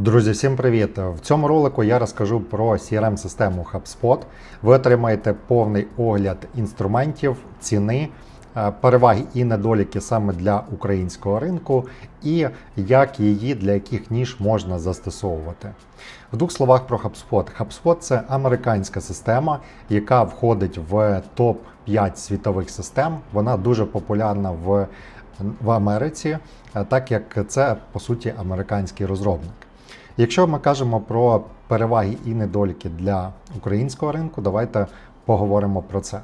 Друзі, всім привіт! В цьому ролику я розкажу про CRM-систему HubSpot. Ви отримаєте повний огляд інструментів, ціни, е, переваги і недоліки саме для українського ринку, і як її для яких ніж можна застосовувати. В двох словах про HubSpot. HubSpot – це американська система, яка входить в топ 5 світових систем. Вона дуже популярна в, в Америці, е, так як це по суті американський розробник. Якщо ми кажемо про переваги і недоліки для українського ринку, давайте поговоримо про це.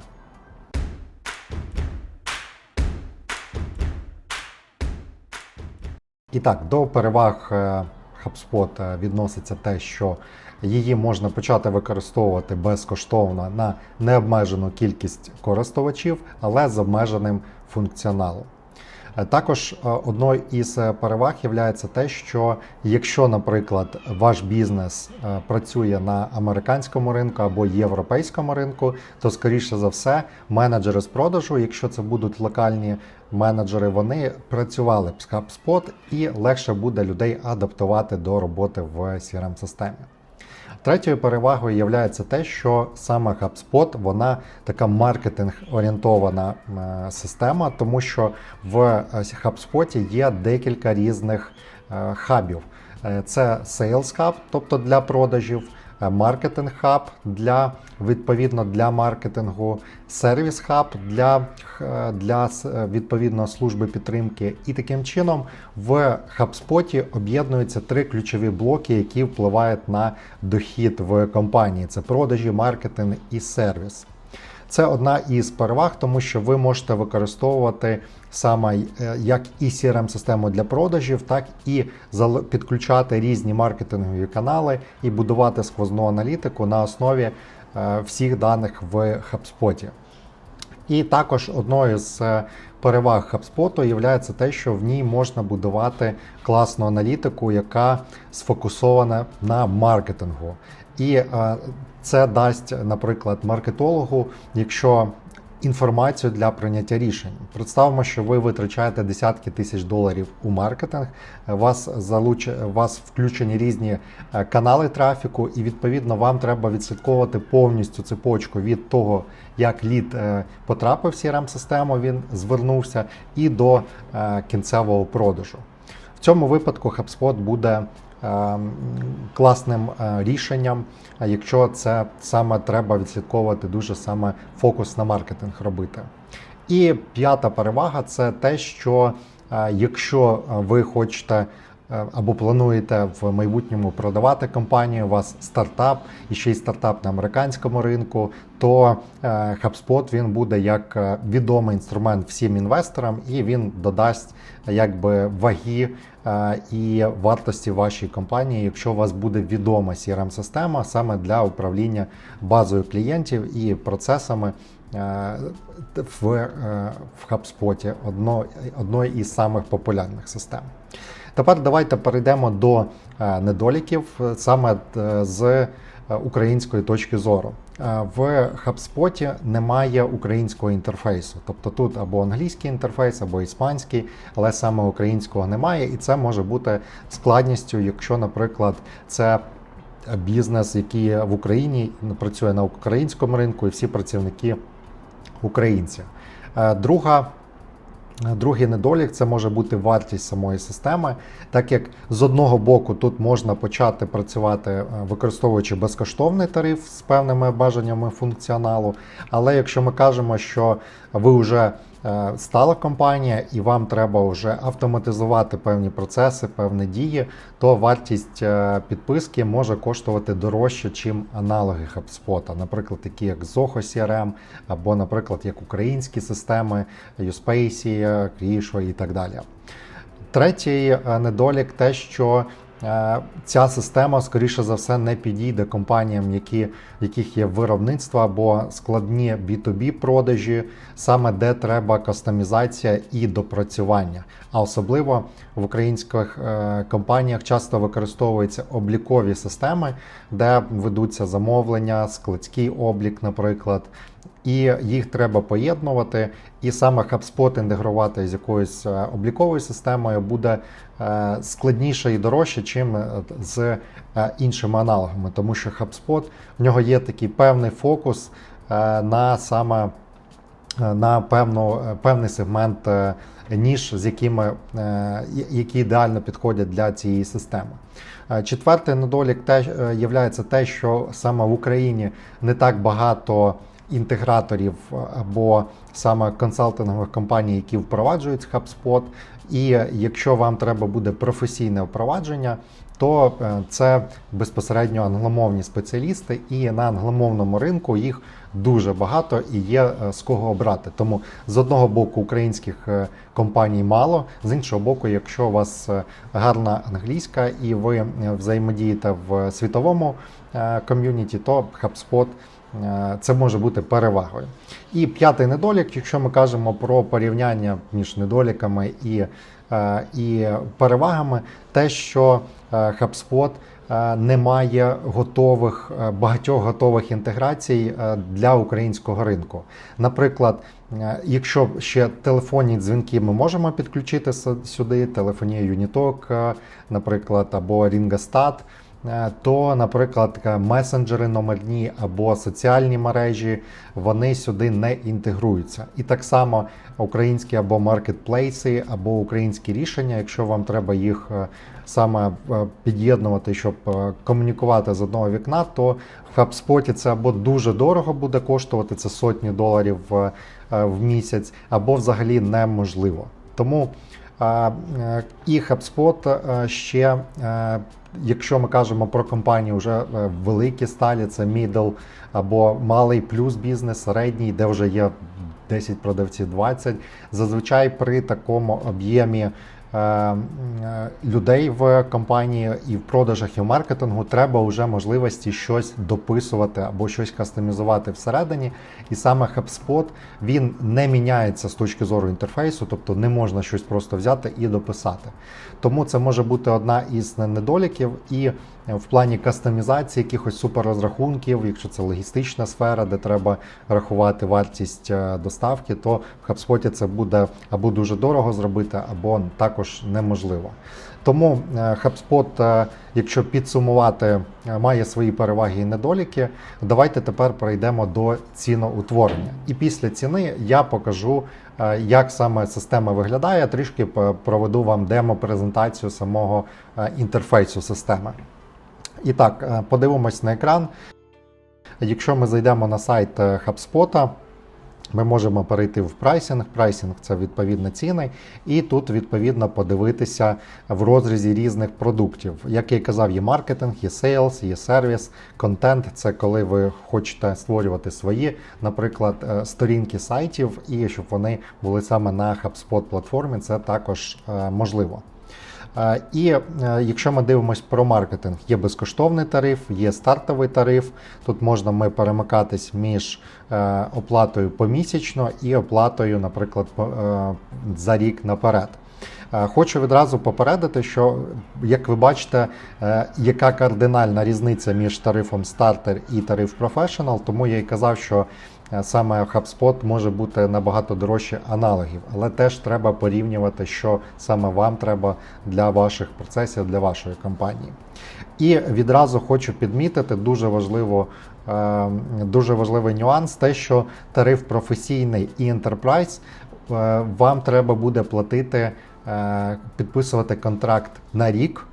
І так, до переваг е, HubSpot е, відноситься те, що її можна почати використовувати безкоштовно на необмежену кількість користувачів, але з обмеженим функціоналом. Е, Також е, одною із е, переваг є те, що якщо, наприклад, ваш бізнес працює на американському ринку або європейському ринку, то скоріше за все менеджери з продажу, якщо це будуть локальні менеджери, вони працювали б з HubSpot і легше буде людей адаптувати до роботи в crm системі Третьою перевагою є те, що саме HubSpot вона така маркетинг-орієнтована е, система, тому що в е, HubSpot є декілька різних е, хабів. Це Sales Hub, тобто для продажів, маркетинг хаб для відповідно для маркетингу, сервіс хаб для, е, для е, відповідно служби підтримки. І таким чином в HubSpot об'єднуються три ключові блоки, які впливають на дохід в компанії: це продажі, маркетинг і сервіс. Це одна із переваг, тому що ви можете використовувати саме е, як і crm систему для продажів, так і підключати різні маркетингові канали і будувати сквозну аналітику на основі е, всіх даних в HubSpot. І також одною з е, переваг HubSpot є те, що в ній можна будувати класну аналітику, яка сфокусована на маркетингу. І е, це дасть, наприклад, маркетологу, якщо інформацію для прийняття рішень. Представимо, що ви витрачаєте десятки тисяч доларів у маркетинг, вас залуч... вас включені різні е, канали трафіку, і відповідно вам треба відслідковувати повністю цепочку від того, як лід е, потрапив в crm систему він звернувся, і до е, кінцевого продажу. В цьому випадку HubSpot буде класним е, рішенням, е, якщо це саме треба відслідковувати дуже саме фокус на маркетинг робити. І п'ята перевага це те, що е, якщо ви хочете е, або плануєте в майбутньому продавати компанію, у вас стартап і ще й стартап на американському ринку, то е, HubSpot він буде як е, відомий інструмент всім інвесторам, і він додасть е, якби ваги е, і вартості вашої компанії, якщо у вас буде відома crm система саме для управління базою клієнтів і процесами. В, е, в HubSpot одно, одної із самих популярних систем. Тепер давайте перейдемо до е, недоліків саме е, з української точки зору. Е, В HubSpot немає українського інтерфейсу, тобто тут або англійський інтерфейс, або іспанський, але саме українського немає, і це може бути складністю, якщо, наприклад, це бізнес, який в Україні працює на українському ринку, і всі працівники українці. Е, Друга Другий недолік це може бути вартість самої системи, так як з одного боку тут можна почати працювати, е, використовуючи безкоштовний тариф з певними бажаннями функціоналу. Але якщо ми кажемо, що ви вже стала компанія і вам треба вже автоматизувати певні процеси, певні дії, то вартість е, підписки може коштувати дорожче, ніж аналоги HubSpot, наприклад, такі як Zoho CRM, або, наприклад, як українські системи, Uspace, Крішо і так далі. Третій е, недолік те, що е, ця система, скоріше за все, не підійде компаніям, які, яких є виробництво або складні B2B продажі, саме де треба кастомізація і допрацювання. А особливо в українських е, компаніях часто використовуються облікові системи, де ведуться замовлення, складський облік, наприклад, і їх треба поєднувати. І саме HubSpot інтегрувати з якоюсь е, обліковою системою буде е, складніше і дорожче, чим е, з іншими аналогами, тому що HubSpot в нього є такий певний фокус на саме на певну, певний сегмент ніж, з якими які ідеально підходять для цієї системи. Четвертий недолік те, являється те, що саме в Україні не так багато інтеграторів е, або саме консалтингових компаній, які впроваджують HubSpot. І якщо вам треба буде професійне впровадження, то е, це безпосередньо англомовні спеціалісти, і на англомовному ринку їх дуже багато і є е, з кого обрати. Тому з одного боку українських компаній мало, з іншого боку, якщо у вас гарна англійська і ви взаємодієте в світовому ком'юніті, то HubSpot це може бути перевагою. І п'ятий недолік, якщо ми кажемо про порівняння між недоліками і, е, і перевагами, те, що е, HubSpot е, не має готових е, багатьох готових інтеграцій е, для українського ринку. Наприклад, е, якщо ще телефонні дзвінки ми можемо підключити сюди, Unitalk, е, наприклад, або е, то, наприклад, е, месенджери номерні або соціальні мережі вони сюди не інтегруються. І так само українські або маркетплейси, або українські рішення, якщо вам треба їх е, саме е, під'єднувати, щоб е, комунікувати з одного вікна, то в HubSpot це або дуже дорого буде коштувати, це сотні доларів е, е, в місяць, або взагалі неможливо. Тому е, е, і HubSpot е, ще, е, якщо ми кажемо про компанії вже е, великі сталі, це middle або малий плюс бізнес, середній, де вже є 10 продавців, 20. Зазвичай при такому об'ємі е, е, людей в компанії і в продажах, і в маркетингу треба вже можливості щось дописувати або щось кастомізувати всередині. І саме HubSpot він не міняється з точки зору інтерфейсу, тобто не можна щось просто взяти і дописати. Тому це може бути одна із недоліків. І в плані кастомізації якихось суперрозрахунків, якщо це логістична сфера, де треба рахувати вартість е, доставки, то в HubSpot це буде або дуже дорого зробити, або також неможливо. Тому е, HubSpot, е, якщо підсумувати, е, має свої переваги і недоліки. Давайте тепер перейдемо до ціноутворення. І після ціни я покажу, як саме система виглядає. Трішки проведу вам демо-презентацію самого інтерфейсу системи. І так, подивимось на екран. Якщо ми зайдемо на сайт HubSpot, ми можемо перейти в прайсинг. Прайсинг це відповідно ціни, і тут відповідно подивитися в розрізі різних продуктів. Як я казав, є маркетинг, є сейлс, є сервіс, контент це коли ви хочете створювати свої, наприклад, е, сторінки сайтів, і щоб вони були саме на HubSpot платформі, це також е, можливо. І е, якщо ми дивимося про маркетинг, є безкоштовний тариф, є стартовий тариф. Тут можна ми перемикатись між е, оплатою помісячно і оплатою, наприклад, е, за рік наперед. Хочу відразу попередити, що як ви бачите, яка кардинальна різниця між тарифом стартер і тариф Professional, тому я і казав, що саме HubSpot може бути набагато дорожче аналогів, але теж треба порівнювати, що саме вам треба для ваших процесів, для вашої компанії. І відразу хочу підмітити дуже важливо. е, Дуже важливий нюанс, те, що тариф професійний і Enterprise е, вам треба буде платити, е, підписувати контракт на рік.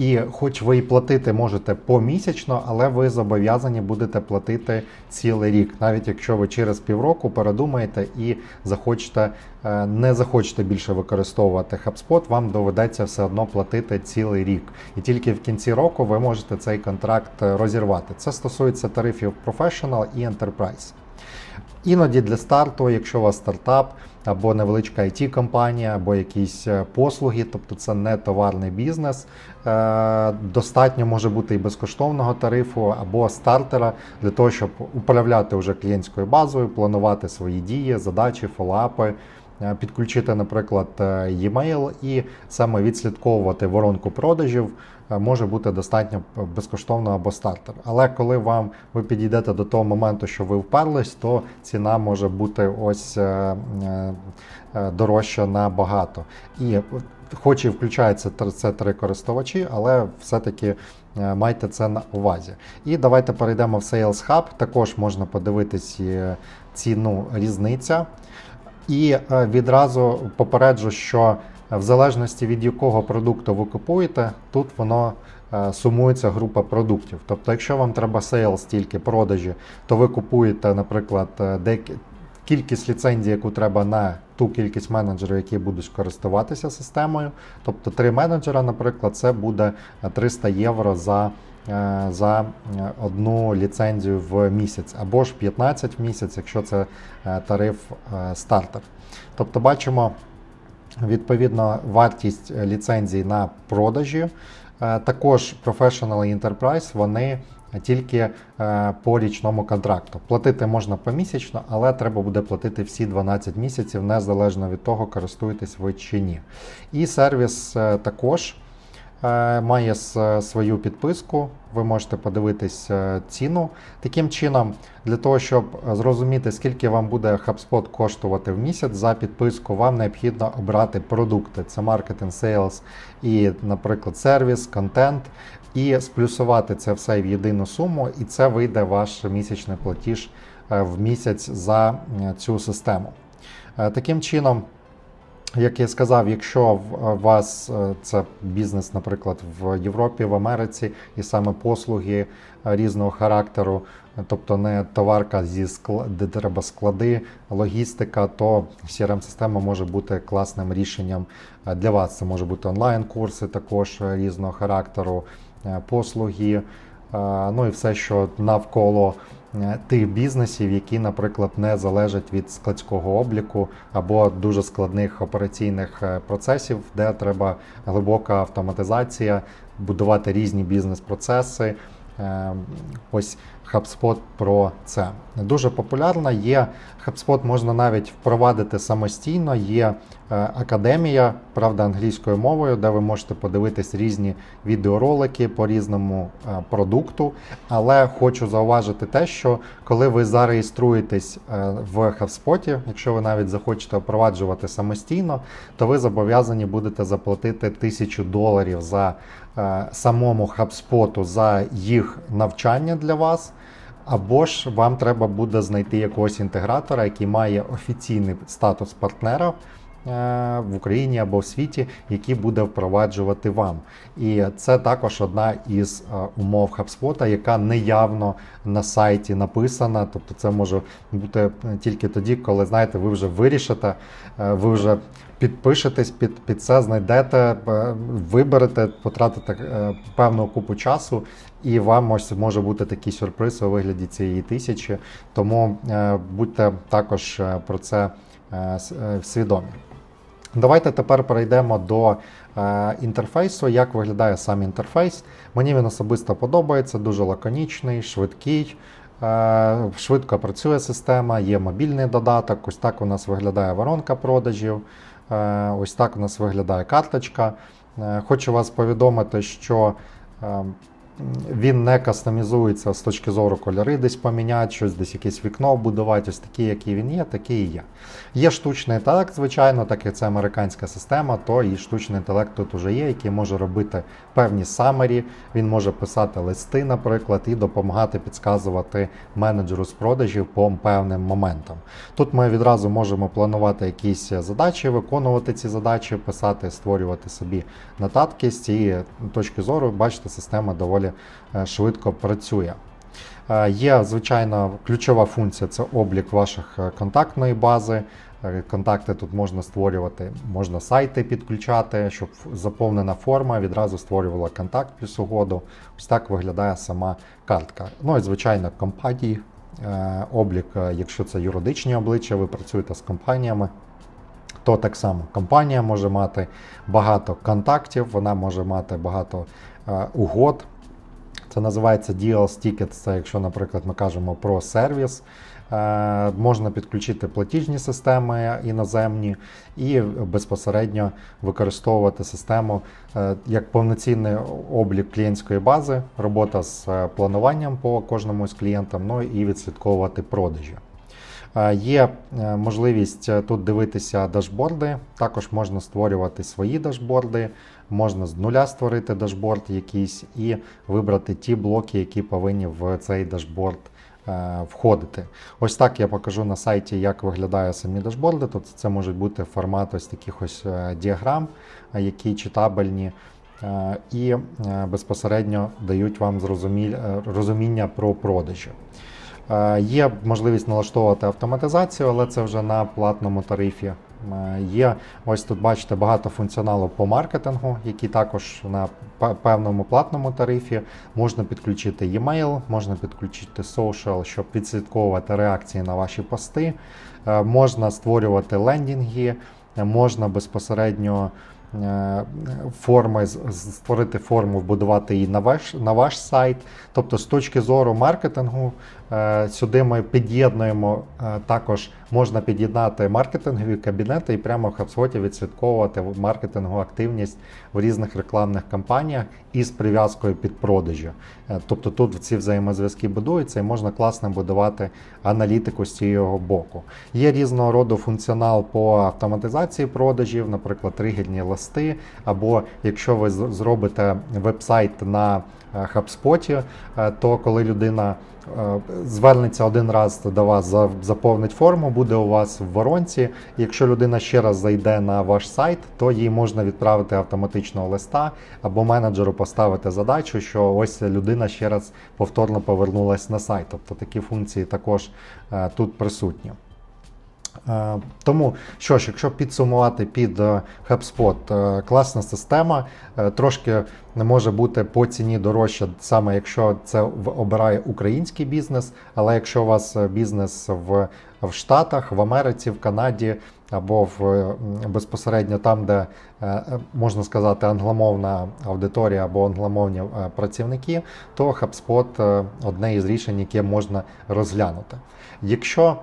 І хоч ви і платити можете помісячно, але ви зобов'язані будете платити цілий рік, навіть якщо ви через півроку передумаєте і захочете, е, не захочете більше використовувати HubSpot, вам доведеться все одно платити цілий рік. І тільки в кінці року ви можете цей контракт е, розірвати. Це стосується тарифів Professional і Enterprise. Іноді для старту, якщо у вас стартап або невеличка it компанія або якісь е, послуги, тобто це не товарний бізнес, е, достатньо може бути і безкоштовного тарифу або стартера для того, щоб управляти вже клієнтською базою, планувати свої дії, задачі, фоллапи е, підключити, наприклад, e-mail і саме відслідковувати воронку продажів. Е, Може бути достатньо безкоштовно або стартер. Але коли вам ви підійдете до того моменту, що ви вперлись, то ціна може бути ось е, е, дорожча набагато. І хоч і включається це три користувачі, але все-таки майте це на увазі. І давайте перейдемо в Sales Hub. Також можна подивитись ціну різниця. І відразу попереджу, що в залежності від якого продукту ви купуєте, тут воно е, сумується група продуктів. Тобто, якщо вам треба sales тільки продажі, то ви купуєте, наприклад, е. Кількість ліцензій, яку треба на ту кількість менеджерів, які будуть користуватися системою. Тобто три менеджера, наприклад, це буде 300 євро за, е, за е, одну ліцензію в місяць, або ж 15 в місяць, якщо це е, тариф е, стартер. Тобто бачимо відповідно вартість ліцензій на продажі. Е, Також Professional і Enterprise вони тільки е, по річному контракту. Платити можна помісячно, але треба буде платити всі 12 місяців, незалежно від того, користуєтесь ви чи ні. І сервіс е, також має свою підписку. Ви можете подивитись е, ціну. Таким чином, для того, щоб е, зрозуміти, скільки вам буде HubSpot коштувати в місяць за підписку, вам необхідно обрати продукти. Це маркетинг, сейлс і, наприклад, сервіс, контент, і сплюсувати це все в єдину суму, і це вийде ваш місячний платіж е, в місяць за е, цю систему. Е, Таким чином. Як я сказав, якщо в вас е, це бізнес, наприклад, в Європі, в Америці, і саме послуги е, різного характеру, е, тобто не товарка зі скла- де треба склади, логістика, то CRM-система може бути класним рішенням для вас. Це може бути онлайн-курси також різного характеру, послуги, ну і все, що навколо тих бізнесів, які, наприклад, не залежать від складського обліку або дуже складних операційних е, процесів, де треба глибока автоматизація, будувати різні бізнес-процеси. Е, Ось HubSpot про це. Дуже популярна є. HubSpot можна навіть впровадити самостійно. Є е, академія, правда, англійською мовою, де ви можете подивитись різні відеоролики по різному е, продукту. Але хочу зауважити те, що коли ви зареєструєтесь е, в HubSpot, якщо ви навіть захочете впроваджувати самостійно, то ви зобов'язані будете заплатити тисячу доларів за самому HubSpot за їх навчання для вас. Або ж вам треба буде знайти якогось інтегратора, який має офіційний статус партнера е, в Україні або в світі, який буде впроваджувати вам. І це також одна із е, умов HubSpot, яка неявно на сайті написана. Тобто це може бути е, тільки тоді, коли знаєте, ви вже вирішите, е, ви вже підпишетесь під, під це, знайдете, е, виберете, потратите е, певну купу часу, і вам ось може бути такий сюрприз у вигляді цієї тисячі. Тому е, будьте також е, про це е, е, свідомі. Давайте тепер перейдемо до е, інтерфейсу. Як виглядає сам інтерфейс? Мені він особисто подобається, дуже лаконічний, швидкий. Е, швидко працює система, є мобільний додаток. Ось так у нас виглядає воронка продажів. Е, ось так у нас виглядає карточка. Е, хочу вас повідомити, що е, він не кастомізується з точки зору кольори, десь поміняти, щось десь якесь вікно будувати, ось такий, який він є, такий і є. Є штучний інтелект, звичайно, так як це американська система, то і штучний інтелект тут уже є, який може робити певні самері, він може писати листи, наприклад, і допомагати підказувати менеджеру з продажів по певним моментам. Тут ми відразу можемо планувати якісь задачі, виконувати ці задачі, писати, створювати собі нотатки з цієї точки зору, бачите, система доволі е, швидко працює. Е, Є, звичайно, ключова функція це облік ваших е, контактної бази. Контакти тут можна створювати, можна сайти підключати, щоб заповнена форма відразу створювала контакт плюс угоду. Ось так виглядає сама картка. Ну і звичайно, компанії, облік, якщо це юридичні обличчя, ви працюєте з компаніями. То так само компанія може мати багато контактів, вона може мати багато угод. Це називається DLS Tickets, це якщо, наприклад, ми кажемо про сервіс. Е, Можна підключити платіжні системи іноземні і безпосередньо використовувати систему е, як повноцінний облік клієнтської бази, робота з е, плануванням по кожному з клієнтам, ну і відслідковувати продажі. Є можливість тут дивитися дашборди, також можна створювати свої дашборди, можна з нуля створити дашборд якийсь і вибрати ті блоки, які повинні в цей дашборд е, входити. Ось так я покажу на сайті, як виглядає самі дашборди. Тобто це можуть бути формат ось таких ось е, діаграм, е, які читабельні. І безпосередньо дають вам розуміння про продажі. Є можливість налаштовувати автоматизацію, але це вже на платному тарифі. Е, Є ось тут бачите багато функціоналу по маркетингу, які також на певному платному тарифі. Можна підключити e-mail, можна підключити social, щоб відслідковувати реакції на ваші пости. Е, Можна створювати лендінги, е, можна безпосередньо форми з- з- створити форму, вбудувати її на ваш на ваш сайт. Тобто, з точки зору маркетингу, е, сюди ми під'єднуємо е, також можна під'єднати маркетингові кабінети і прямо в HubSpot відслідковувати маркетингову активність в різних рекламних кампаніях із прив'язкою під продажі. Е, Тобто тут ці взаємозв'язки будуються і можна класно будувати аналітику з цього боку. Є різного роду функціонал по автоматизації продажів, наприклад, тригерні листи, або якщо ви зробите веб-сайт на е, HubSpot, е, то коли людина е, звернеться один раз до вас, за- заповнить форму, буде у вас в воронці. Якщо людина ще раз зайде на ваш сайт, то їй можна відправити автоматичного листа або менеджеру поставити задачу, що ось людина ще раз повторно повернулась на сайт. Тобто такі функції також тут присутні. Е, Тому що ж, якщо підсумувати під е, HubSpot, е, класна система, трошки не може бути по ціні дорожче, саме якщо це обирає український бізнес, але якщо у вас бізнес в, в Штатах, в Америці, в Канаді або в безпосередньо там, де можна сказати англомовна аудиторія або англомовні працівники, то HubSpot одне із рішень, яке можна розглянути. Якщо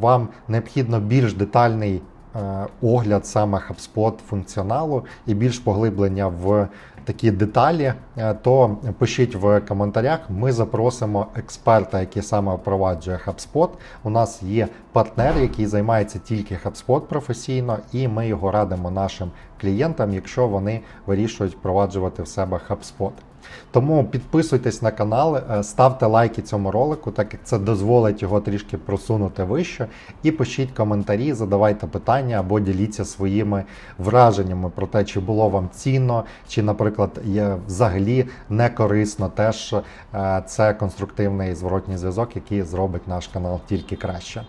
вам необхідно більш детальний е, огляд саме HubSpot функціоналу і більш поглиблення в такі деталі, е, то пишіть в коментарях. Ми запросимо експерта, який саме впроваджує HubSpot. У нас є партнер, який займається тільки HubSpot професійно, і ми його радимо нашим клієнтам, якщо вони вирішують впроваджувати в себе HubSpot. Тому підписуйтесь на канал, е, ставте лайки цьому ролику, так як це дозволить його трішки просунути вище. І пишіть коментарі, задавайте питання або діліться своїми враженнями про те, чи було вам цінно, чи, наприклад, є взагалі не корисно. Теж е, це конструктивний зворотній зв'язок, який зробить наш канал тільки краще.